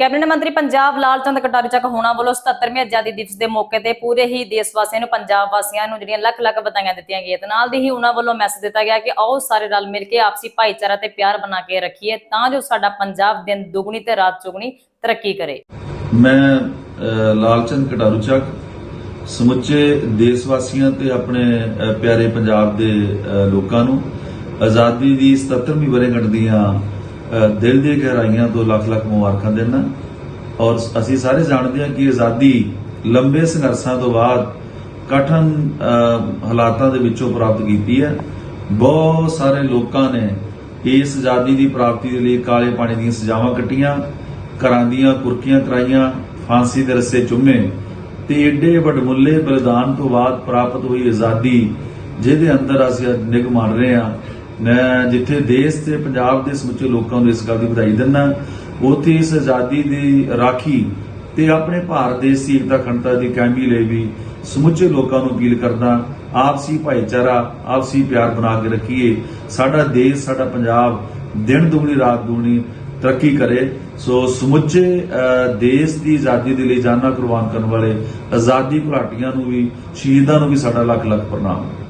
Cabinet ਮੰਤਰੀ ਪੰਜਾਬ ਲਾਲਚੰਦ ਕਟਾਰੂ ਚੱਕ ਹੋਣਾ ਵੱਲੋਂ 77ਵੇਂ ਆਜ਼ਾਦੀ ਦਿਵਸ ਦੇ ਮੌਕੇ ਤੇ ਪੂਰੇ ਹੀ ਦੇਸ਼ ਵਾਸੀਆਂ ਨੂੰ, ਪੰਜਾਬ ਵਾਸੀਆਂ ਨੂੰ ਜਿਹੜੀਆਂ ਲੱਖ ਲੱਖ ਵਧਾਈਆਂ ਦਿੱਤੀਆਂ ਗਈਆਂ ਤੇ ਨਾਲ ਦੀ ਹੀ ਉਹਨਾਂ ਵੱਲੋਂ ਮੈਸੇਜ ਦਿੱਤਾ ਗਿਆ ਕਿ ਆਓ ਸਾਰੇ ਰਲ ਮਿਲ ਕੇ ਆਪਸੀ ਭਾਈਚਾਰਾ ਤੇ ਪਿਆਰ ਬਣਾ ਕੇ ਰੱਖੀਏ ਤਾਂ ਜੋ ਸਾਡਾ ਪੰਜਾਬ ਦਿਨ ਦੁਗਣੀ ਤੇ ਰਾਤ ਚੁਗਣੀ ਤਰੱਕੀ ਕਰੇ। ਮੈਂ ਲਾਲਚੰਦ ਕਟਾਰੂ ਚੱਕ ਸਮੁੱਚੇ ਦੇਸ਼ ਵਾਸੀਆਂ ਤੇ ਆਪਣੇ ਪਿਆਰੇ ਪੰਜਾਬ ਦੇ ਲੋਕਾਂ ਨੂੰ ਆਜ਼ਾਦੀ ਦੀ 77ਵੀਂ ਵਰ੍ਹੇਗੰਢ ਦੀਆਂ ਦਿਲ ਦੇ ਗਹਿਰਾਈਆਂ ਤੋਂ ਲੱਖ ਲੱਖ ਮੁਬਾਰਕਾਂ ਦਿੰਦਾ। ਔਰ ਅਸੀਂ ਸਾਰੇ ਜਾਣਦੇ ਹਾਂ ਕਿ ਆਜ਼ਾਦੀ ਲੰਬੇ ਸੰਘਰਸ਼ਾਂ ਤੋਂ ਬਾਅਦ ਕਠਨ ਹਾਲਾਤਾਂ ਦੇ ਵਿੱਚੋਂ ਪ੍ਰਾਪਤ ਕੀਤੀ ਹੈ। ਬਹੁਤ ਸਾਰੇ ਲੋਕਾਂ ਨੇ ਇਸ ਆਜ਼ਾਦੀ ਦੀ ਪ੍ਰਾਪਤੀ ਦੇ ਲਈ ਕਾਲੇ ਪਾਣੀ ਦੀਆਂ ਸਜ਼ਾਵਾਂ ਕੱਟੀਆਂ, ਘਰਾਂ ਦੀਆਂ ਕੁਰਕੀਆਂ ਕਰਾਈਆਂ, ਫਾਂਸੀ ਦੇ ਰੱਸੇ ਚੁੰਮੇ ਤੇ ਏਡੇ ਵੱਡਮੁੱਲੇ ਬਲੀਦਾਨ ਤੋਂ ਬਾਅਦ ਪ੍ਰਾਪਤ ਹੋਈ ਆਜ਼ਾਦੀ, ਜਿਹਦੇ ਅੰਦਰ ਅਸੀਂ ਅੱਜ ਨਿਗ ਮੰਨ ਰਹੇ ਹਾਂ। ਮੈਂ ਜਿੱਥੇ ਦੇਸ਼ ਤੇ ਪੰਜਾਬ ਦੇ ਸਮੁੱਚੇ ਲੋਕਾਂ ਨੂੰ ਇਸ ਗੱਲ ਦੀ ਵਧਾਈ ਦਿੰਦਾ, ਉੱਥੇ ਇਸ ਆਜ਼ਾਦੀ ਦੀ ਰਾਖੀ ਤੇ ਆਪਣੇ ਭਾਰਤ ਦੇਸ਼ ਦੀ ਏਕਤਾ ਅਖੰਡਤਾ ਦੀ ਕਾਇਮੀ ਲਈ ਵੀ ਸਮੁੱਚੇ ਲੋਕਾਂ ਨੂੰ ਅਪੀਲ ਕਰਦਾ, ਆਪਸੀ ਭਾਈਚਾਰਾ, ਆਪਸੀ ਪਿਆਰ ਬਣਾ ਕੇ ਰੱਖੀਏ। ਸਾਡਾ ਦੇਸ਼, ਸਾਡਾ ਪੰਜਾਬ ਦਿਨ ਦੁਗਣੀ, ਰਾਤ ਦੁਗਣੀ ਤਰੱਕੀ ਕਰੇ। ਸੋ ਸਮੁੱਚੇ ਦੇਸ਼ ਦੀ ਆਜ਼ਾਦੀ ਦੇ ਲਈ ਜਾਨਾਂ ਕੁਰਬਾਨ ਕਰਨ ਵਾਲੇ ਆਜ਼ਾਦੀ ਘੁਲਾਟੀਆਂ ਨੂੰ ਵੀ, ਸ਼ਹੀਦਾਂ ਨੂੰ ਵੀ ਸਾਡਾ ਲੱਖ ਲੱਖ ਪ੍ਰਣਾਮ।